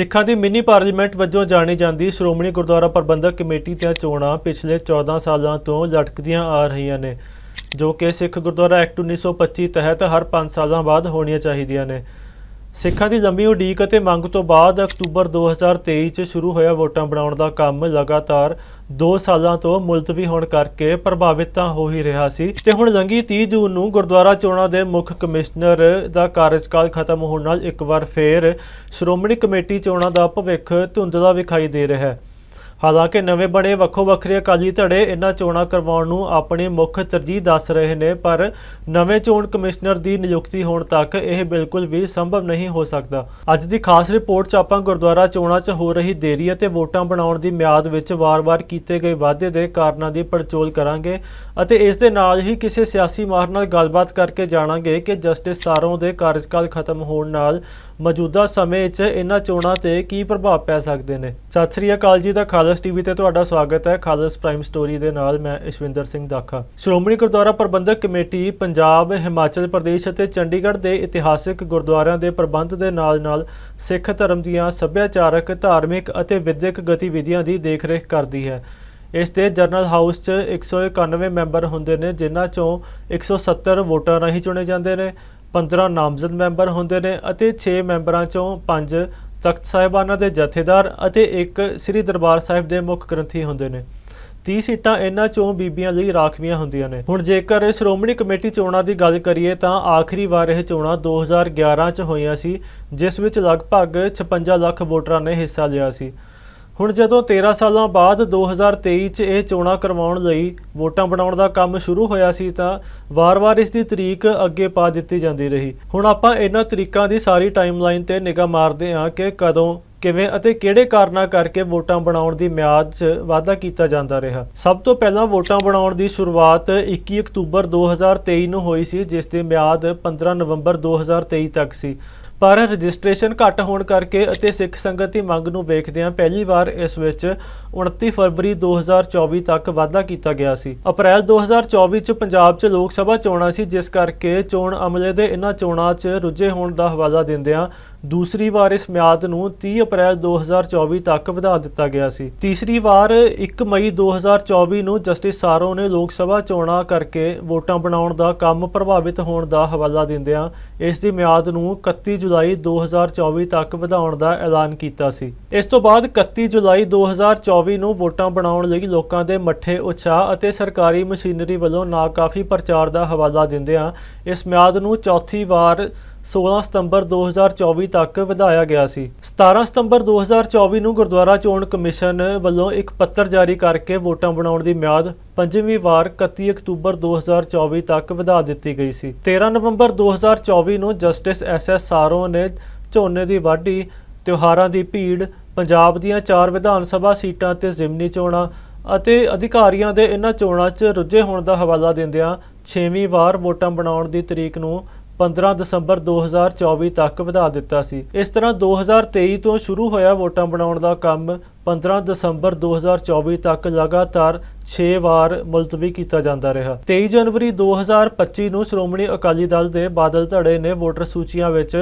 ਸਿੱਖਾਂ ਦੀ mini parliament ਵਜੋਂ ਜਾਣੀ ਜਾਂਦੀ ਸ਼੍ਰੋਮਣੀ ਗੁਰਦੁਆਰਾ ਪ੍ਰਬੰਧਕ ਕਮੇਟੀ ਦੀਆਂ ਚੋਣਾਂ ਪਿਛਲੇ 14 ਸਾਲਾਂ ਤੋਂ ਲਟਕਦੀਆਂ ਆ ਰਹੀਆਂ ਨੇ, ਜੋ ਕਿ ਸਿੱਖ ਗੁਰਦੁਆਰਾ ਐਕਟ 1925 ਤਹਿਤ ਹਰ 5 ਸਾਲਾਂ ਬਾਅਦ ਹੋਣੀਆਂ ਚਾਹੀਦੀਆਂ ਨੇ। ਸਿੱਖਾਂ ਦੀ ਲੰਮੀ ਉਡੀਕ ਅਤੇ ਮੰਗ ਤੋਂ ਬਾਅਦ ਅਕਤੂਬਰ 2023 ਚ ਸ਼ੁਰੂ ਹੋਇਆ ਵੋਟਾਂ ਬਣਾਉਣ ਦਾ ਕੰਮ ਲਗਾਤਾਰ 2 ਸਾਲਾਂ ਤੋਂ ਮੁਲਤਵੀ ਹੋਣ ਕਰਕੇ ਪ੍ਰਭਾਵਿਤ ਤਾਂ ਹੋ ਹੀ ਰਿਹਾ ਸੀ। ਤੇ ਹੁਣ ਲੰਗੀ 30 ਜੂਨ ਨੂੰ ਗੁਰਦੁਆਰਾ ਚੋਣਾਂ ਦੇ ਮੁੱਖ ਕਮਿਸ਼ਨਰ ਦਾ ਕਾਰਜਕਾਲ ਖਤਮ ਹੋਣ ਨਾਲ ਇੱਕ ਵਾਰ ਫੇਰ ਸ਼੍ਰੋਮਣੀ ਕਮੇਟੀ ਚੋਣਾਂ ਦਾ ਭਵਿੱਖ ਧੁੰਦਲਾ ਵਿਖਾਈ ਦੇ ਰਿਹਾ ਹੈ। ਹਾਲਾਂਕਿ ਨਵੇਂ ਬਣੇ ਵੱਖੋ ਵੱਖਰੇ ਅਕਾਲੀ ਧੜੇ ਇਹਨਾਂ ਚੋਣਾਂ ਕਰਵਾਉਣ ਨੂੰ ਆਪਣੀ ਮੁੱਖ ਤਰਜੀਹ ਦੱਸ ਰਹੇ ਨੇ, ਪਰ ਨਵੇਂ ਚੋਣ ਕਮਿਸ਼ਨਰ ਦੀ ਨਿਯੁਕਤੀ ਹੋਣ ਤੱਕ ਇਹ ਬਿਲਕੁਲ ਵੀ ਸੰਭਵ ਨਹੀਂ ਹੋ ਸਕਦਾ। ਅੱਜ ਦੀ ਖਾਸ ਰਿਪੋਰਟ 'ਚ ਆਪਾਂ ਗੁਰਦੁਆਰਾ ਚੋਣਾਂ 'ਚ ਹੋ ਰਹੀ ਦੇਰੀ ਅਤੇ ਵੋਟਾਂ ਬਣਾਉਣ ਦੀ ਮਿਆਦ ਵਿੱਚ ਵਾਰ-ਵਾਰ ਕੀਤੇ ਗਏ ਵਾਅਦੇ ਦੇ ਕਾਰਨਾਂ ਦੀ ਪੜਚੋਲ ਕਰਾਂਗੇ ਅਤੇ ਇਸ ਦੇ ਨਾਲ ਹੀ ਕਿਸੇ ਸਿਆਸੀ ਮਾਹਰ ਨਾਲ ਗੱਲਬਾਤ ਕਰਕੇ ਜਾਣਾਂਗੇ ਕਿ ਜਸਟਿਸ ਸਾਰੋਂ ਦੇ ਕਾਰਜਕਾਲ ਖਤਮ ਹੋਣ ਨਾਲ ਮੌਜੂਦਾ ਸਮੇਂ 'ਚ ਇਹਨਾਂ ਚੋਣਾਂ ਤੇ ਕੀ ਪ੍ਰਭਾਵ ਪੈ ਸਕਦੇ ਨੇ? ਸਤਿ ਸ੍ਰੀ ਅਕਾਲ ਜੀ ਦਾ ਖਾਲਸ ਟੀਵੀ ਤੇ ਤੁਹਾਡਾ ਸਵਾਗਤ ਹੈ ਖਾਲਸ ਪ੍ਰਾਈਮ ਸਟੋਰੀ ਦੇ ਨਾਲ ਮੈਂ ਇਸ਼ਵਿੰਦਰ ਸਿੰਘ ਦਾਖਾ। ਸ਼੍ਰੋਮਣੀ ਗੁਰਦੁਆਰਾ ਪ੍ਰਬੰਧਕ ਕਮੇਟੀ ਪੰਜਾਬ, ਹਿਮਾਚਲ ਪ੍ਰਦੇਸ਼ ਅਤੇ ਚੰਡੀਗੜ੍ਹ ਦੇ ਇਤਿਹਾਸਿਕ ਗੁਰਦੁਆਰਿਆਂ ਦੇ ਪ੍ਰਬੰਧ ਦੇ ਨਾਲ-ਨਾਲ ਸਿੱਖ ਧਰਮ ਦੀਆਂ ਸੱਭਿਆਚਾਰਕ, ਧਾਰਮਿਕ ਅਤੇ ਵਿਦਿਅਕ ਗਤੀਵਿਧੀਆਂ ਦੀ ਦੇਖਰੇਖ ਕਰਦੀ ਹੈ। ਇਸ ਦੇ ਜਨਰਲ ਹਾਊਸ 'ਚ 191 ਮੈਂਬਰ ਹੁੰਦੇ ਨੇ, ਜਿਨ੍ਹਾਂ ਚੋਂ 170 ਵੋਟਾਂ ਰਾਹੀਂ ਚੁਣੇ ਜਾਂਦੇ ਨੇ। 15 ਨਾਮਜ਼ਦ ਮੈਂਬਰ ਹੁੰਦੇ ਨੇ ਅਤੇ 6 ਮੈਂਬਰਾਂ ਚੋਂ 5 ਤਖਤ ਸਾਹਿਬਾਨਾਂ ਦੇ ਜਥੇਦਾਰ ਅਤੇ ਇੱਕ ਸ੍ਰੀ ਦਰਬਾਰ ਸਾਹਿਬ ਦੇ ਮੁੱਖ ਗ੍ਰੰਥੀ ਹੁੰਦੇ ਨੇ। 30 ਸੀਟਾਂ ਇਹਨਾਂ ਚੋਂ ਬੀਬੀਆਂ ਲਈ ਰਾਖਵੀਆਂ ਹੁੰਦੀਆਂ ਨੇ। ਹੁਣ ਜੇਕਰ ਸ਼੍ਰੋਮਣੀ ਕਮੇਟੀ ਚੋਣਾਂ ਦੀ ਗੱਲ ਕਰੀਏ ਤਾਂ ਆਖਰੀ ਵਾਰ ਇਹ ਚੋਣਾਂ 2011 ਚ ਹੋਈਆਂ ਸੀ, ਜਿਸ ਵਿੱਚ ਲਗਭਗ 56 ਲੱਖ ਵੋਟਰਾਂ ਨੇ ਹਿੱਸਾ ਲਿਆ ਸੀ। ਹੁਣ ਜਦੋਂ 13 ਸਾਲਾਂ ਬਾਅਦ 2023 ਚ ਇਹ ਚੋਣਾਂ ਕਰਵਾਉਣ ਲਈ ਵੋਟਾਂ ਬਣਾਉਣ ਦਾ ਕੰਮ ਸ਼ੁਰੂ ਹੋਇਆ ਸੀ ਤਾਂ ਵਾਰ-ਵਾਰ ਇਸ ਦੀ ਤਰੀਕ ਅੱਗੇ ਪਾ ਦਿੱਤੀ ਜਾਂਦੀ ਰਹੀ। ਹੁਣ ਆਪਾਂ ਇਹਨਾਂ ਤਰੀਕਾਂ ਦੀ ਸਾਰੀ ਟਾਈਮਲਾਈਨ ਤੇ ਨਿਗਾਹ ਮਾਰਦੇ ਹਾਂ ਕਿ ਕਦੋਂ ਕਿਵੇਂ ਅਤੇ ਕਿਹੜੇ ਕਾਰਨਾਂ ਕਰਕੇ ਵੋਟਾਂ ਬਣਾਉਣ ਦੀ ਮਿਆਦ 'ਚ ਵਾਅਦਾ ਕੀਤਾ ਜਾਂਦਾ ਰਿਹਾ? ਸਭ ਤੋਂ ਪਹਿਲਾਂ ਵੋਟਾਂ ਬਣਾਉਣ ਦੀ ਸ਼ੁਰੂਆਤ 21 ਅਕਤੂਬਰ 2023 ਨੂੰ ਹੋਈ ਸੀ, ਜਿਸ ਦੀ ਮਿਆਦ 15 ਨਵੰਬਰ 2023 ਤੱਕ ਸੀ। ਪਰ ਰਜਿਸਟ੍ਰੇਸ਼ਨ ਘੱਟ ਹੋਣ ਕਰਕੇ ਅਤੇ ਸਿੱਖ ਸੰਗਤ ਦੀ ਮੰਗ ਨੂੰ ਵੇਖਦਿਆਂ ਪਹਿਲੀ ਵਾਰ ਇਸ ਵਿੱਚ 29 ਫਰਵਰੀ 2024 ਤੱਕ ਵਾਧਾ ਕੀਤਾ ਗਿਆ ਸੀ। ਅਪ੍ਰੈਲ 2024 ਚ ਪੰਜਾਬ 'ਚ ਲੋਕ ਸਭਾ ਚੋਣਾਂ ਸੀ, ਜਿਸ ਕਰਕੇ ਚੋਣ ਅਮਲੇ ਦੇ ਇਹਨਾਂ ਚੋਣਾਂ 'ਚ ਰੁੱਝੇ ਹੋਣ ਦਾ ਹਵਾਲਾ ਦਿੰਦਿਆਂ ਦੂਸਰੀ ਵਾਰ ਇਸ ਮਿਆਦ ਨੂੰ 30 ਅਪ੍ਰੈਲ 2024 ਤੱਕ ਵਧਾ ਦਿੱਤਾ ਗਿਆ ਸੀ। ਤੀਸਰੀ ਵਾਰ 1 ਮਈ 2024 ਨੂੰ ਜਸਟਿਸ ਸਾਰੋ ਨੇ ਲੋਕ ਸਭਾ ਚੋਣਾਂ ਕਰਕੇ ਵੋਟਾਂ ਬਣਾਉਣ ਦਾ ਕੰਮ ਪ੍ਰਭਾਵਿਤ ਹੋਣ ਦਾ ਹਵਾਲਾ ਦਿੰਦਿਆਂ ਇਸ ਦੀ ਮਿਆਦ ਨੂੰ 31 ਜੁਲਾਈ 2024 ਤੱਕ ਵਧਾਉਣ ਦਾ ਐਲਾਨ ਕੀਤਾ ਸੀ। ਇਸ ਤੋਂ ਬਾਅਦ 31 ਜੁਲਾਈ 2024 ਨੂੰ ਵੋਟਾਂ ਬਣਾਉਣ ਲਈ ਲੋਕਾਂ ਦੇ ਮੱਠੇ ਉਤਸ਼ਾਹ ਅਤੇ ਸਰਕਾਰੀ ਮਸ਼ੀਨਰੀ ਵੱਲੋਂ ਨਾਕਾਫੀ ਪ੍ਰਚਾਰ ਦਾ ਹਵਾਲਾ ਦਿੰਦਿਆਂ ਇਸ ਮਿਆਦ ਨੂੰ ਚੌਥੀ ਵਾਰ 16 ਸਤੰਬਰ 2024 ਤੱਕ ਵਧਾਇਆ ਗਿਆ ਸੀ। 17 ਸਤੰਬਰ 2024 ਨੂੰ ਗੁਰਦੁਆਰਾ ਚੋਣ ਕਮਿਸ਼ਨ ਵੱਲੋਂ ਇੱਕ ਪੱਤਰ ਜਾਰੀ ਕਰਕੇ ਵੋਟਾਂ ਬਣਾਉਣ ਦੀ ਮਿਆਦ ਪੰਜਵੀਂ ਵਾਰ 31 ਅਕਤੂਬਰ 2024 ਤੱਕ ਵਧਾ ਦਿੱਤੀ ਗਈ ਸੀ। 13 ਨਵੰਬਰ 2024 ਨੂੰ ਜਸਟਿਸ ਐਸ ਐਸ ਸਾਰੋ ਨੇ ਝੋਨੇ ਦੀ ਵਾਢੀ, ਤਿਉਹਾਰਾਂ ਦੀ ਭੀੜ, ਪੰਜਾਬ ਦੀਆਂ ਚਾਰ ਵਿਧਾਨ ਸਭਾ ਸੀਟਾਂ ਤੇ ਜ਼ਿਮਨੀ ਚੋਣਾਂ ਅਤੇ ਅਧਿਕਾਰੀਆਂ ਦੇ ਇਹਨਾਂ ਚੋਣਾਂ 'ਚ ਰੁੱਝੇ ਹੋਣ ਦਾ ਹਵਾਲਾ ਦਿੰਦਿਆਂ 6ਵੀਂ ਵਾਰ ਵੋਟਾਂ ਬਣਾਉਣ ਦੀ ਤਰੀਕ ਨੂੰ 15 ਦਸੰਬਰ 2024 ਤੱਕ ਵਧਾ ਦਿੱਤਾ ਸੀ। ਇਸ ਤਰ੍ਹਾਂ 2023 ਤੋਂ ਸ਼ੁਰੂ ਹੋਇਆ ਵੋਟਾਂ ਬਣਾਉਣ ਦਾ ਕੰਮ 15 ਦਸੰਬਰ 2024 ਤੱਕ ਲਗਾਤਾਰ 6 ਵਾਰ ਮੁਲਤਵੀ ਕੀਤਾ ਜਾਂਦਾ ਰਿਹਾ। 23 ਜਨਵਰੀ 2025 ਨੂੰ ਸ਼੍ਰੋਮਣੀ ਅਕਾਲੀ ਦਲ ਦੇ ਬਾਦਲ ਧੜੇ ਨੇ ਵੋਟਰ ਸੂਚੀਆਂ ਵਿੱਚ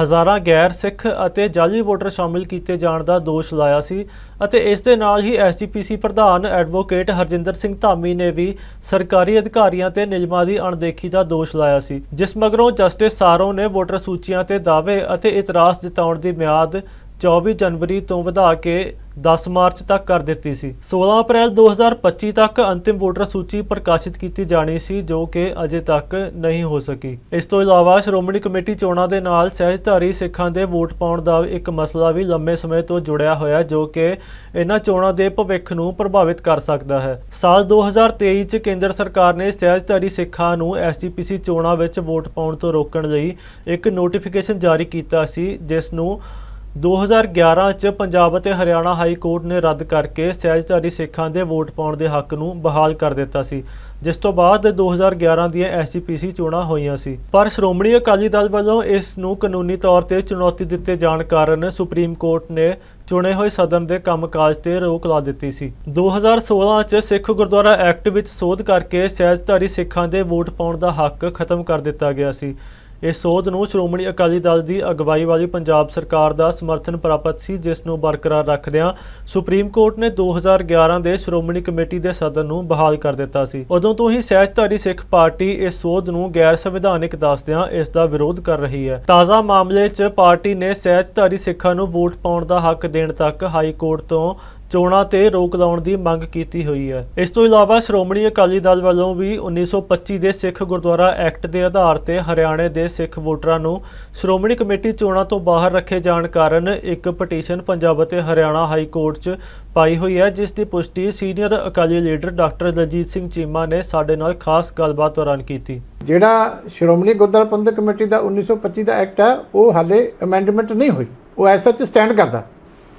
ਹਜ਼ਾਰਾਂ ਗੈਰ ਸਿੱਖ ਅਤੇ ਜਾਲੀ ਵੋਟਰ ਸ਼ਾਮਿਲ ਕੀਤੇ ਜਾਣ ਦਾ ਦੋਸ਼ ਲਾਇਆ ਸੀ ਅਤੇ ਇਸ ਦੇ ਨਾਲ ਹੀ ਐਸਜੀਪੀਸੀ ਪ੍ਰਧਾਨ ਐਡਵੋਕੇਟ ਹਰਜਿੰਦਰ ਸਿੰਘ ਧਾਮੀ ਨੇ ਵੀ ਸਰਕਾਰੀ ਅਧਿਕਾਰੀਆਂ ਤੇ ਨਿਯਮਾਂ ਦੀ ਅਣਦੇਖੀ ਦਾ ਦੋਸ਼ ਲਾਇਆ ਸੀ। ਜਿਸ ਮਗਰੋਂ ਜਸਟਿਸ ਸਾਰੋ ਨੇ ਵੋਟਰ ਸੂਚੀਆਂ ਤੇ ਦਾਅਵੇ ਅਤੇ ਇਤਰਾਜ਼ ਜਤਾਉਣ ਦੀ ਮਿਆਦ 24 ਜਨਵਰੀ ਤੋਂ ਵਧਾ ਕੇ 10 ਮਾਰਚ ਤੱਕ ਕਰ ਦਿੱਤੀ ਸੀ। 16 ਅਪ੍ਰੈਲ 2025 ਤੱਕ ਅੰਤਿਮ ਵੋਟਰ ਸੂਚੀ ਪ੍ਰਕਾਸ਼ਿਤ ਕੀਤੀ ਜਾਣੀ ਸੀ, ਜੋ ਕਿ ਅਜੇ ਤੱਕ ਨਹੀਂ ਹੋ ਸਕੀ। ਇਸ ਤੋਂ ਇਲਾਵਾ ਸ਼੍ਰੋਮਣੀ ਕਮੇਟੀ ਚੋਣਾਂ ਦੇ ਨਾਲ ਸਹਿਜਧਾਰੀ ਸਿੱਖਾਂ ਦੇ ਵੋਟ ਪਾਉਣ ਦਾ ਇੱਕ ਮਸਲਾ ਵੀ ਲੰਮੇ ਸਮੇਂ ਤੋਂ ਜੁੜਿਆ ਹੋਇਆ, ਜੋ ਕਿ ਇਹਨਾਂ ਚੋਣਾਂ ਦੇ ਭਵਿੱਖ ਨੂੰ ਪ੍ਰਭਾਵਿਤ ਕਰ ਸਕਦਾ ਹੈ। ਸਾਲ 2023 ਚ ਕੇਂਦਰ ਸਰਕਾਰ ਨੇ ਸਹਿਜਧਾਰੀ ਸਿੱਖਾਂ ਨੂੰ ਐਸਜੀਪੀਸੀ ਚੋਣਾਂ ਵਿੱਚ ਵੋਟ ਪਾਉਣ ਤੋਂ ਰੋਕਣ ਲਈ ਇੱਕ ਨੋਟੀਫਿਕੇਸ਼ਨ ਜਾਰੀ ਕੀਤਾ ਸੀ, ਜਿਸ ਨੂੰ 2011 ਚ ਪੰਜਾਬ ਅਤੇ ਹਰਿਆਣਾ ਹਾਈ ਕੋਰਟ ਨੇ ਰੱਦ ਕਰਕੇ ਸਹਿਜਧਾਰੀ ਸਿੱਖਾਂ ਦੇ ਵੋਟ ਪਾਉਣ ਦੇ ਹੱਕ ਨੂੰ ਬਹਾਲ ਕਰ ਦਿੱਤਾ ਸੀ, ਜਿਸ ਤੋਂ ਬਾਅਦ 2011 ਦੀਆਂ ਐਸਜੀਪੀਸੀ ਚੋਣਾਂ ਹੋਈਆਂ ਸੀ। ਪਰ ਸ਼੍ਰੋਮਣੀ ਅਕਾਲੀ ਦਲ ਵੱਲੋਂ ਇਸ ਨੂੰ ਕਾਨੂੰਨੀ ਤੌਰ ਤੇ ਚੁਣੌਤੀ ਦਿੱਤੇ ਜਾਣ ਕਾਰਨ ਸੁਪਰੀਮ ਕੋਰਟ ਨੇ ਚੁਣੇ ਹੋਏ ਸਦਨ ਦੇ ਕੰਮਕਾਜ ਤੇ ਰੋਕ ਲਾ ਦਿੱਤੀ ਸੀ। 2016 ਚ ਸਿੱਖ ਗੁਰਦੁਆਰਾ ਐਕਟ ਵਿੱਚ ਸੋਧ ਕਰਕੇ ਸਹਿਜਧਾਰੀ ਸਿੱਖਾਂ ਦੇ ਵੋਟ ਪਾਉਣ ਦਾ ਹੱਕ ਖਤਮ ਕਰ ਦਿੱਤਾ ਗਿਆ ਸੀ। ਇਸ ਸੋਧ ਨੂੰ ਸ਼੍ਰੋਮਣੀ ਅਕਾਲੀ ਦਲ ਦੀ ਅਗਵਾਈ ਵਾਲੀ ਪੰਜਾਬ ਸਰਕਾਰ ਦਾ ਸਮਰਥਨ ਪ੍ਰਾਪਤ ਸੀ, ਜਿਸ ਨੂੰ ਬਰਕਰਾਰ ਰੱਖਦਿਆਂ ਸੁਪਰੀਮ ਕੋਰਟ ਨੇ 2011 ਦੇ ਸ਼੍ਰੋਮਣੀ ਕਮੇਟੀ ਦੇ ਸਦਨ ਨੂੰ ਬਹਾਲ ਕਰ ਦਿੱਤਾ ਸੀ। ਉਦੋਂ ਤੋਂ ਹੀ ਸਹਿਜਧਾਰੀ ਸਿੱਖ ਪਾਰਟੀ ਇਸ ਸੋਧ ਨੂੰ ਗੈਰ ਸੰਵਿਧਾਨਿਕ ਦੱਸਦਿਆਂ ਇਸ ਦਾ ਵਿਰੋਧ ਕਰ ਰਹੀ ਹੈ। ਤਾਜ਼ਾ ਮਾਮਲੇ 'ਚ ਪਾਰਟੀ ਨੇ ਸਹਿਜਧਾਰੀ ਸਿੱਖਾਂ ਨੂੰ ਵੋਟ ਪਾਉਣ ਦਾ ਹੱਕ ਦੇਣ ਤੱਕ ਹਾਈ ਕੋਰਟ ਤੋਂ ਚੋਣਾਂ ਤੇ ਰੋਕ ਲਾਉਣ ਦੀ ਮੰਗ ਕੀਤੀ ਹੋਈ ਹੈ। ਇਸ ਤੋਂ ਇਲਾਵਾ ਸ਼੍ਰੋਮਣੀ ਅਕਾਲੀ ਦਲ ਵੱਲੋਂ ਵੀ 1925 ਦੇ ਸਿੱਖ ਗੁਰਦੁਆਰਾ ਐਕਟ ਦੇ ਆਧਾਰ ਤੇ ਹਰਿਆਣੇ ਦੇ ਸਿੱਖ ਵੋਟਰਾਂ ਨੂੰ ਸ਼੍ਰੋਮਣੀ ਕਮੇਟੀ ਚੋਣਾਂ ਤੋਂ ਬਾਹਰ ਰੱਖੇ ਜਾਣ ਕਾਰਨ ਇੱਕ ਪਟੀਸ਼ਨ ਪੰਜਾਬ ਅਤੇ ਹਰਿਆਣਾ ਹਾਈ ਕੋਰਟ 'ਚ ਪਾਈ ਹੋਈ ਹੈ, ਜਿਸ ਦੀ ਪੁਸ਼ਟੀ senior Akali leader doctor Daljit Singh Cheema ਨੇ ਸਾਡੇ ਨਾਲ ਖਾਸ ਗੱਲਬਾਤ ਦੌਰਾਨ ਕੀਤੀ। ਜਿਹੜਾ ਸ਼੍ਰੋਮਣੀ ਗੁਰਦੁਆਰਾ ਪ੍ਰਬੰਧਕ ਕਮੇਟੀ ਦਾ 1925 ਦਾ ਐਕਟ ਹੈ, ਉਹ ਹਾਲੇ ਅਮੈਂਡਮੈਂਟ ਨਹੀਂ ਹੋਈ। ਉਹ ਐਸਾ ਚ ਸਟੈਂਡ ਕਰਦਾ।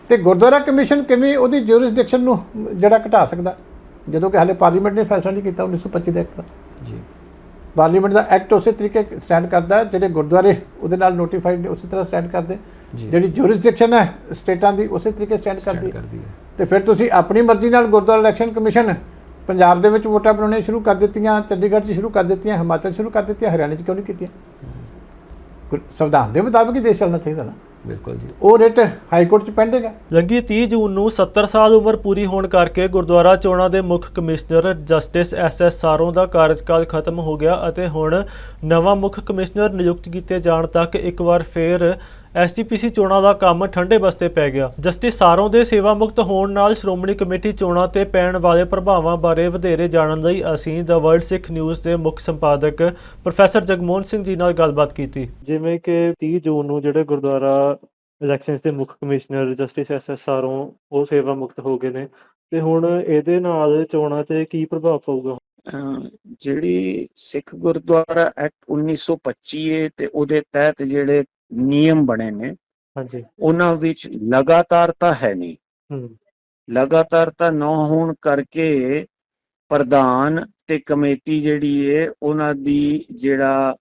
ਤੇ ਗੁਰਦੁਆਰਾ ਕਮਿਸ਼ਨ ਕਿਵੇਂ ਉਹਦੀ ਜੁਰਿਸਡਿਕਸ਼ਨ ਨੂੰ ਜਿਹੜਾ ਘਟਾ ਸਕਦਾ? ਜਦੋਂ ਕਿ ਹਾਲੇ ਪਾਰਲੀਮੈਂਟ ਨੇ ਫੈਸਲਾ ਨਹੀਂ ਕੀਤਾ 1925 ਦੇ ਐਕਟ ਦਾ। ਜੀ। ਪਾਰਲੀਮੈਂਟ ਦਾ ਐਕਟ ਉਸੇ ਤਰੀਕੇ ਸਟੈਂਡ ਕਰਦਾ ਜਿਹੜੇ ਗੁਰਦੁਆਰੇ ਉਹਦੇ ਨਾਲ ਨੋਟੀਫਾਈਡ ਉਸੇ ਤਰ੍ਹਾਂ ਸਟੈਂਡ ਕਰਦੇ। ਜਿਹੜੀ ਜੁਰਿਸਡਿਕਸ਼ਨ ਹੈ ਸਟੇਟਾਂ ਦੀ ਉਸੇ ਤਰੀਕੇ ਸਟੈਂਡ ਕਰਦੀ ਹੈ। ਤੇ ਫਿਰ ਤੁਸੀਂ ਆਪਣੀ ਮਰਜ਼ੀ ਨਾਲ ਗੁਰਦੁਆਰਾ ਇਲੈਕਸ਼ਨ ਕਮਿਸ਼ਨ ਪੰਜਾਬ ਦੇ ਵਿੱਚ ਵੋਟਾਂ ਬਣਾਉਣੀਆਂ ਸ਼ੁਰੂ ਕਰ ਦਿੱਤੀਆਂ ਚੰਡੀਗੜ੍ਹ 'ਚ ਸ਼ੁਰੂ ਕਰ ਦਿੱਤੀਆਂ ਹਿਮਾਚਲ ਸ਼ੁਰੂ ਕਰ ਦਿੱਤੀਆਂ ਹਰਿਆਣੇ 'ਚ ਕਿਉਂ ਨਹੀਂ ਕੀਤੀਆਂ? ਸੰਵਿਧਾਨ ਦੇ ਮੁਤਾਬਿਕ ਹੀ ਦੇਸ਼ ਚੱਲਣਾ ਚਾਹੀਦਾ ਨਾ। ਬਿਲਕੁਲ ਜੀ। ਉਹ ਰਿਟ ਹਾਈ ਕੋਰਟ 'ਚ ਪੈਂਡਿੰਗ ਹੈ ਲੰਘੀ 30 ਜੂਨ ਨੂੰ 70 ਸਾਲ ਉਮਰ ਪੂਰੀ ਹੋਣ ਕਰਕੇ ਗੁਰਦੁਆਰਾ ਚੋਣਾਂ ਦੇ ਮੁੱਖ commissioner justice S S Saron ਦਾ ਕਾਰਜਕਾਲ ਖਤਮ ਹੋ ਗਿਆ ਅਤੇ ਹੁਣ ਨਵਾਂ ਮੁੱਖ ਕਮਿਸ਼ਨਰ ਨਿਯੁਕਤ ਕੀਤੇ ਜਾਣ ਤੱਕ ਇੱਕ ਵਾਰ ਫੇਰ ਐਸਜੀਪੀਸੀ ਚੋਣਾਂ ਦਾ ਕੰਮ ਠੰਡੇ ਬਸਤੇ ਪੈ ਗਿਆ। ਜਸਟਿਸ ਸਾਰੋਂ ਦੇ ਸੇਵਾ ਮੁਕਤ ਹੋਣ ਨਾਲ ਸ਼੍ਰੋਮਣੀ ਕਮੇਟੀ ਚੋਣਾਂ ਤੇ ਪੈਣ ਵਾਲੇ ਪ੍ਰਭਾਵਾਂ ਬਾਰੇ ਵਧੇਰੇ ਜਾਣਨ ਲਈ ਅਸੀਂ ਦ ਵਰਲਡ ਸਿੱਖ ਨਿਊਜ਼ ਦੇ ਮੁੱਖ ਸੰਪਾਦਕ ਪ੍ਰੋਫੈਸਰ ਜਗਮੋਹਨ ਸਿੰਘ ਜੀ ਨਾਲ ਗੱਲਬਾਤ ਕੀਤੀ। ਜਿਵੇਂ ਕਿ 30 ਜੂਨ ਨੂੰ ਜਿਹੜੇ ਗੁਰਦੁਆਰਾ ਇਲੈਕਸ਼ਨਸ ਦੇ ਮੁੱਖ commissioner justice S S Saron ਉਹ ਸੇਵਾ ਮੁਕਤ ਹੋ ਗਏ ਨੇ ਤੇ ਹੁਣ ਇਹਦੇ ਨਾਲ ਚੋਣਾਂ ਤੇ ਕੀ ਪ੍ਰਭਾਵ ਪਊਗਾ? ਜਿਹੜੀ ਸਿੱਖ ਗੁਰਦੁਆਰਾ ਐਕਟ 1925 ਏ ਤੇ ਉਹਦੇ ਤਹਿਤ ਜਿਹੜੇ ਨਿਯਮ ਬਣੇ ਨੇ। ਹਾਂਜੀ। ਉਹਨਾਂ ਵਿੱਚ ਲਗਾਤਾਰਤਾ ਹੈ ਨਹੀਂ। ਹੂੰ। ਲਗਾਤਾਰਤਾ ਨਾ ਹੋਣ ਕਰਕੇ ਪ੍ਰਧਾਨ ਤੇ ਕਮੇਟੀ ਜਿਹੜੀ ਏ ਉਹਨਾਂ ਦੀ ਜਿਹੜਾ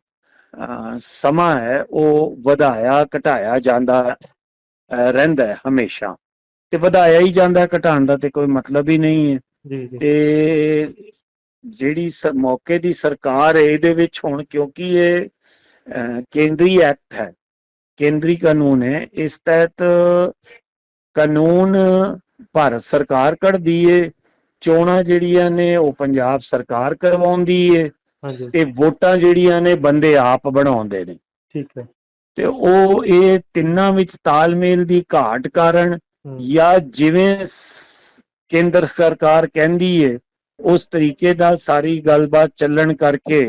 ਸਮਾਂ ਹੈ ਉਹ ਵਧਾਇਆ ਘਟਾਇਆ ਜਾਂਦਾ ਰਹਿੰਦਾ ਹੈ ਹਮੇਸ਼ਾ। ਤੇ ਵਧਾਇਆ ਹੀ ਜਾਂਦਾ ਘਟਾਉਣ ਦਾ ਤੇ ਕੋਈ ਮਤਲਬ ਹੀ ਨਹੀਂ ਹੈ। ਜੀ ਜੀ। ਤੇ ਜਿਹੜੀ ਮੌਕੇ ਦੀ ਸਰਕਾਰ ਹੈ ਇਹਦੇ ਵਿੱਚ ਹੁਣ ਕਿਉਂਕਿ ਇਹ ਕੇਂਦਰੀ ਐਕਟ ਹੈ ਕੇਂਦਰੀ ਕਾਨੂੰਨ ਹੈ ਇਸ ਤਹਿਤ ਕਾਨੂੰਨ ਭਾਰਤ ਸਰਕਾਰ ਕੱਢਦੀ ਏ ਚੋਣਾਂ ਜਿਹੜੀਆਂ ਨੇ ਉਹ ਪੰਜਾਬ ਸਰਕਾਰ ਕਰਵਾਉਂਦੀ ਏ ਹਾਂਜੀ। ਤੇ ਵੋਟਾਂ ਜਿਹੜੀਆਂ ਨੇ ਬੰਦੇ ਆਪ ਬਣਾਉਂਦੇ ਨੇ। ਠੀਕ ਹੈ। ਤੇ ਉਹ ਇਹ ਤਿੰਨਾਂ ਵਿੱਚ ਤਾਲਮੇਲ ਦੀ ਘਾਟ ਕਾਰਨ ਜਾਂ ਜਿਵੇਂ ਕੇਂਦਰ ਸਰਕਾਰ ਕਹਿੰਦੀ ਏ ਉਸ ਤਰੀਕੇ ਨਾਲ ਸਾਰੀ ਗੱਲਬਾਤ ਚੱਲਣ ਕਰਕੇ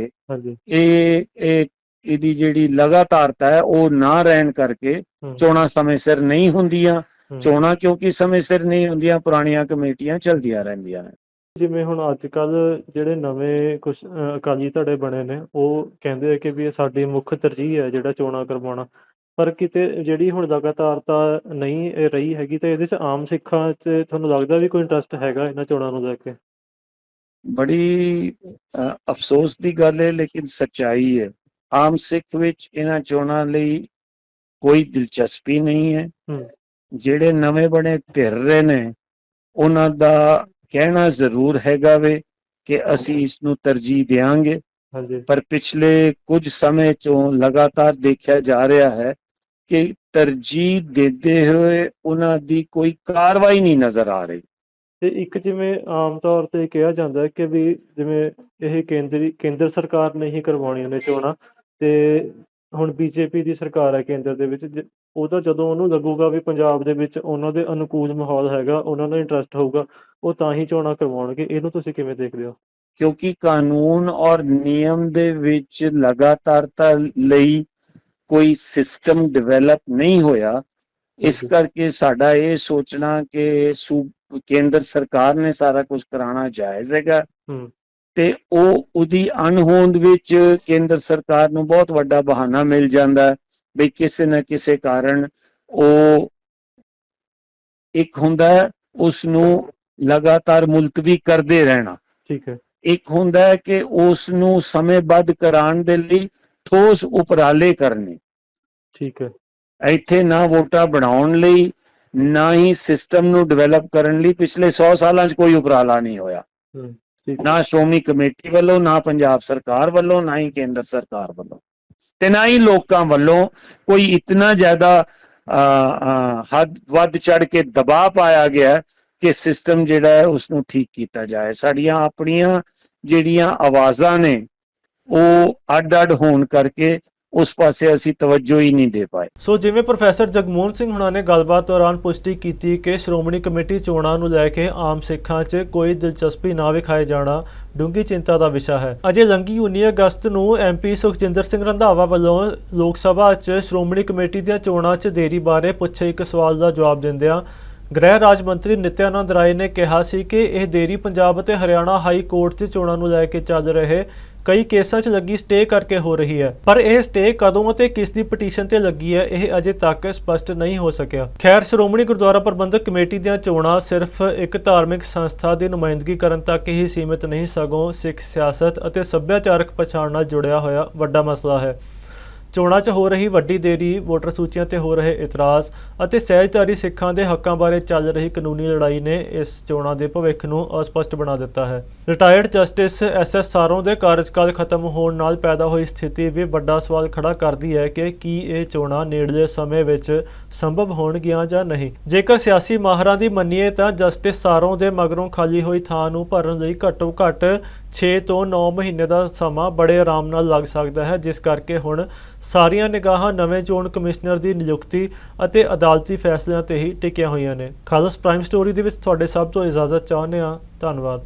ਇਹ ਇਹ ਇਹਦੀ ਜਿਹੜੀ ਲਗਾਤਾਰਤਾ ਹੈ ਉਹ ਨਾ ਰਹਿਣ ਕਰਕੇ ਚੋਣਾਂ ਸਮੇਂ ਸਿਰ ਨਹੀਂ ਹੁੰਦੀਆਂ। ਚੋਣਾਂ ਕਿਉਂਕਿ ਸਮੇਂ ਸਿਰ ਨਹੀਂ ਹੁੰਦੀਆਂ ਪੁਰਾਣੀਆਂ ਕਮੇਟੀਆਂ ਚੱਲਦੀਆਂ ਰਹਿੰਦੀਆਂ ਨੇ। ਜਿਵੇਂ ਹੁਣ ਅੱਜ ਕੱਲ ਜਿਹੜੇ ਨਵੇਂ ਕੁਝ ਅਕਾਲੀ ਧੜੇ ਬਣੇ ਨੇ ਉਹ ਕਹਿੰਦੇ ਆ ਕਿ ਵੀ ਇਹ ਸਾਡੀ ਮੁੱਖ ਤਰਜੀਹ ਹੈ ਜਿਹੜਾ ਚੋਣਾਂ ਕਰਵਾਉਣਾ। ਪਰ ਕਿਤੇ ਜਿਹੜੀ ਹੁਣ ਲਗਾਤਾਰਤਾ ਨਹੀਂ ਰਹੀ ਹੈਗੀ ਤੇ ਇਹਦੇ 'ਚ ਆਮ ਸਿੱਖਾਂ 'ਚ ਤੁਹਾਨੂੰ ਲੱਗਦਾ ਵੀ ਕੋਈ ਇੰਟਰਸਟ ਹੈਗਾ ਇਹਨਾਂ ਚੋਣਾਂ ਨੂੰ ਲੈ ਕੇ? ਬੜੀ ਅਫਸੋਸ ਦੀ ਗੱਲ ਹੈ ਲੇਕਿਨ ਸੱਚਾਈ ਹੈ। ਆਮ ਸਿੱਖ ਵਿੱਚ ਇਹਨਾਂ ਚੋਣਾਂ ਲਈ ਕੋਈ ਦਿਲਚਸਪੀ ਨਹੀਂ ਹੈ। ਜਿਹੜੇ ਨਵੇਂ ਬਣੇ ਧਿਰ ਰਹੇ ਨੇ ਉਹਨਾਂ ਦਾ ਕਹਿਣਾ ਜ਼ਰੂਰ ਹੈਗਾ ਵੇ ਕਿ ਅਸੀਂ ਇਸ ਨੂੰ ਤਰਜੀਹ ਦੇਵਾਂਗੇ ਹਾਂਜੀ। ਪਰ ਪਿਛਲੇ ਕੁਝ ਸਮੇਂ ਤੋਂ ਲਗਾਤਾਰ ਦੇਖਿਆ ਜਾ ਰਿਹਾ ਹੈ ਕਿ ਤਰਜੀਹ ਦਿੰਦੇ ਹੋਏ ਉਹਨਾਂ ਦੀ ਕੋਈ ਕਾਰਵਾਈ ਨਹੀਂ ਨਜ਼ਰ ਆ ਰਹੀ। ਤੇ ਇੱਕ ਜਿਵੇਂ ਆਮ ਤੌਰ ਤੇ ਕਿਹਾ ਜਾਂਦਾ ਹੈ ਕਿ ਵੀ ਜਿਵੇਂ ਇਹ ਕੇਂਦਰੀ ਕੇਂਦਰ ਸਰਕਾਰ ਨੇ ਹੀ ਕਰਵਾਉਣੀਆਂ ਨੇ ਚੋਣਾਂ ਤੇ ਹੁਣ ਬੀਜੇਪੀ ਦੀ ਸਰਕਾਰ ਹੈ ਕੇਂਦਰ ਦੇ ਵਿੱਚ ਉਹਦਾ ਜਦੋਂ ਉਹਨੂੰ ਲੱਗੂਗਾ ਵੀ ਪੰਜਾਬ ਦੇ ਵਿੱਚ ਉਹਨਾਂ ਦੇ ਅਨੁਕੂਲ ਮਾਹੌਲ ਹੈਗਾ ਉਹਨਾਂ ਦਾ ਇੰਟਰਸਟ ਹੋਊਗਾ ਉਹ ਤਾਂ ਹੀ ਚੋਣਾਂ ਕਰਵਾਉਣਗੇ ਇਹਨੂੰ ਤੁਸੀਂ ਕਿਵੇਂ ਦੇਖਦੇ ਹੋ ਕਿਉਂਕਿ ਕਾਨੂੰਨ ਔਰ ਨਿਯਮ ਦੇ ਵਿੱਚ ਲਗਾਤਾਰਤਾ ਲਈ ਕੋਈ ਸਿਸਟਮ ਡਿਵੈਲਪ ਨਹੀਂ ਹੋਇਆ ਇਸ। ਕਰਕੇ ਸਾਡਾ ਇਹ ਸੋਚਣਾ ਕਿ ਕੇਂਦਰ ਸਰਕਾਰ ਨੇ ਸਾਰਾ ਕੁਝ ਕਰਾਉਣਾ ਜਾਇਜ਼ ਹੈਗਾ। ਤੇ ਉਹ ਉਹਦੀ ਅਣਹੋਂਦ ਵਿੱਚ ਕੇਂਦਰ ਸਰਕਾਰ ਨੂੰ ਬਹੁਤ ਵੱਡਾ ਬਹਾਨਾ ਮਿਲ ਜਾਂਦਾ ਵੀ ਕਿਸੇ ਨਾ ਕਿਸੇ ਕਾਰਨ ਉਹ ਇੱਕ ਹੁੰਦਾ ਉਸ ਨੂੰ ਲਗਾਤਾਰ ਮੁਲਤਵੀ ਕਰਦੇ ਰਹਿਣਾ। ਠੀਕ ਹੈ। ਇੱਕ ਹੁੰਦਾ ਹੈ ਕਿ ਉਸ ਨੂੰ ਸਮੇਂਬੱਧ ਕਰਾਉਣ ਦੇ ਲਈ ਠੋਸ ਉਪਰਾਲੇ ਕਰਨੇ। ਠੀਕ ਹੈ। ਇੱਥੇ ਨਾ ਵੋਟਾਂ ਬਣਾਉਣ ਲਈ ਨਾ ਹੀ ਸਿਸਟਮ ਨੂੰ ਡਿਵੈਲਪ ਕਰਨ ਲਈ ਪਿਛਲੇ 100 ਸਾਲਾਂ 'ਚ ਕੋਈ ਉਪਰਾਲਾ ਨਹੀਂ ਹੋਇਆ। ਨਾ ਸ਼੍ਰੋਮਣੀ ਕਮੇਟੀ ਵੱਲੋਂ ਨਾ ਪੰਜਾਬ ਸਰਕਾਰ ਵੱਲੋਂ ਨਾ ਹੀ ਕੇਂਦਰ ਸਰਕਾਰ ਵੱਲੋਂ ਤੇ ਨਾ ਹੀ ਲੋਕਾਂ ਵੱਲੋਂ ਕੋਈ ਇਤਨਾ ਜ਼ਿਆਦਾ ਅ, ਹੱਦ ਵੱਧ ਚੜ ਕੇ ਦਬਾਅ ਪਾਇਆ ਗਿਆ ਕਿ ਸਿਸਟਮ ਜਿਹੜਾ ਹੈ ਉਸ ਨੂੰ ਠੀਕ ਕੀਤਾ ਜਾਏ। ਸਾਡੀਆਂ ਆਪਣੀਆਂ ਜਿਹੜੀਆਂ ਆਵਾਜ਼ਾਂ ਨੇ ਉਹ ਅੱਡ-ਅੱਡ ਹੋਣ ਕਰਕੇ ਉਸ ਪਾਸੇ ਅਸੀਂ ਤਵੱਜੋ ਹੀ ਨਹੀਂ ਦੇ ਪਾਏ। ਸੋ ਜਿਵੇਂ ਪ੍ਰੋਫੈਸਰ ਜਗਮੋਹਨ ਸਿੰਘ ਹੁਣਾਂ ਨੇ ਗੱਲਬਾਤ ਦੌਰਾਨ ਪੁਸ਼ਟੀ ਕੀਤੀ ਕਿ ਸ਼੍ਰੋਮਣੀ ਕਮੇਟੀ ਚੋਣਾਂ ਨੂੰ ਲੈ ਕੇ ਆਮ ਸਿੱਖਾਂ 'ਚ ਕੋਈ ਦਿਲਚਸਪੀ ਨਾ ਵਿਖਾਏ ਜਾਣਾ ਡੂੰਘੀ ਚਿੰਤਾ ਦਾ ਵਿਸ਼ਾ ਹੈ। ਅਜੇ ਲੰਗੀ 19 ਅਗਸਤ ਨੂੰ ਐਮਪੀ ਸੁਖਜਿੰਦਰ ਸਿੰਘ ਰੰਧਾਵਾ ਵੱਲੋਂ ਲੋਕ ਸਭਾ 'ਚ ਸ਼੍ਰੋਮਣੀ ਕਮੇਟੀ ਦੀਆਂ ਚੋਣਾਂ 'ਚ ਦੇਰੀ ਬਾਰੇ ਪੁੱਛੇ ਇੱਕ ਸਵਾਲ ਦਾ ਜਵਾਬ ਦਿੰਦਿਆਂ ਗ੍ਰਹਿ ਰਾਜ ਮੰਤਰੀ ਨਿਤਿਆਨੰਦ ਰਾਏ ਨੇ ਕਿਹਾ ਸੀ ਕਿ ਇਹ ਦੇਰੀ ਪੰਜਾਬ ਅਤੇ ਹਰਿਆਣਾ ਹਾਈ ਕੋਰਟ 'ਚ ਚੋਣਾਂ ਨੂੰ ਲੈ ਕੇ ਚੱਲ ਰਹੇ ਕਈ ਕੇਸਾਂ 'ਚ ਲੱਗੀ ਸਟੇ ਕਰਕੇ ਹੋ ਰਹੀ ਹੈ। ਪਰ ਇਹ ਸਟੇ ਕਦੋਂ ਅਤੇ ਕਿਸ ਦੀ ਪਟੀਸ਼ਨ ਤੇ ਲੱਗੀ ਹੈ, ਇਹ ਅਜੇ ਤੱਕ ਸਪਸ਼ਟ ਨਹੀਂ ਹੋ ਸਕਿਆ। ਖੈਰ, ਸ਼੍ਰੋਮਣੀ ਗੁਰਦੁਆਰਾ ਪ੍ਰਬੰਧਕ ਕਮੇਟੀ ਦੀਆਂ ਚੋਣਾਂ ਸਿਰਫ ਇੱਕ ਧਾਰਮਿਕ ਸੰਸਥਾ ਦੀ ਨੁਮਾਇੰਦਗੀ ਕਰਨ ਤੱਕ ਹੀ ਸੀਮਿਤ ਨਹੀਂ, ਸਗੋਂ ਸਿੱਖ ਸਿਆਸਤ ਅਤੇ ਸੱਭਿਆਚਾਰਕ ਪਛਾਣ ਨਾਲ ਜੁੜਿਆ ਹੋਇਆ ਵੱਡਾ ਮਸਲਾ ਹੈ। ਚੋਣਾਂ 'ਚ ਹੋ ਰਹੀ ਵੱਡੀ ਦੇਰੀ, ਵੋਟਰ ਸੂਚੀਆਂ ਤੇ ਹੋ ਰਹੇ ਇਤਰਾਜ਼ ਅਤੇ ਸਹਿਜਧਾਰੀ ਸਿੱਖਾਂ ਦੇ ਹੱਕਾਂ ਬਾਰੇ ਚੱਲ ਰਹੀ ਕਾਨੂੰਨੀ ਲੜਾਈ ਨੇ ਇਸ ਚੋਣਾਂ ਦੇ ਭਵਿੱਖ ਨੂੰ ਅਸਪਸ਼ਟ ਬਣਾ ਦਿੱਤਾ ਹੈ। Retired justice S S Saron ਦੇ ਕਾਰਜਕਾਲ ਖਤਮ ਹੋਣ ਨਾਲ ਪੈਦਾ ਹੋਈ ਸਥਿਤੀ ਵੀ ਵੱਡਾ ਸਵਾਲ ਖੜਾ ਕਰਦੀ ਹੈ ਕਿ ਕੀ ਇਹ ਚੋਣਾਂ ਨੇੜਲੇ ਸਮੇਂ ਵਿੱਚ ਸੰਭਵ ਹੋਣਗੀਆਂ ਜਾਂ ਨਹੀਂ। ਜੇਕਰ ਸਿਆਸੀ ਮਾਹਰਾਂ ਦੀ ਮੰਨੀਏ ਤਾਂ ਜਸਟਿਸ ਸਾਰੋਂ ਦੇ ਮਗਰੋਂ ਖਾਲੀ ਹੋਈ ਥਾਂ ਨੂੰ ਭਰਨ ਲਈ ਘੱਟੋ ਘੱਟ 6 ਤੋਂ 9 ਮਹੀਨੇ ਦਾ ਸਮਾਂ ਬੜੇ ਆਰਾਮ ਨਾਲ ਲੱਗ ਸਕਦਾ ਹੈ, ਜਿਸ ਕਰਕੇ ਹੁਣ ਸਾਰੀਆਂ ਨਿਗਾਹਾਂ ਨਵੇਂ ਚੋਣ ਕਮਿਸ਼ਨਰ ਦੀ ਨਿਯੁਕਤੀ ਅਤੇ ਅਦਾਲਤੀ ਫੈਸਲਿਆਂ ਤੇ ਹੀ ਟਿਕੀਆਂ ਹੋਈਆਂ ਨੇ। ਖਾਲਸ ਪ੍ਰਾਈਮ ਸਟੋਰੀ ਦੇ ਵਿੱਚ ਤੁਹਾਡੇ ਸਭ ਤੋਂ ਇਜਾਜ਼ਤ ਚਾਹੁੰਦੇ ਹਾਂ। ਧੰਨਵਾਦ।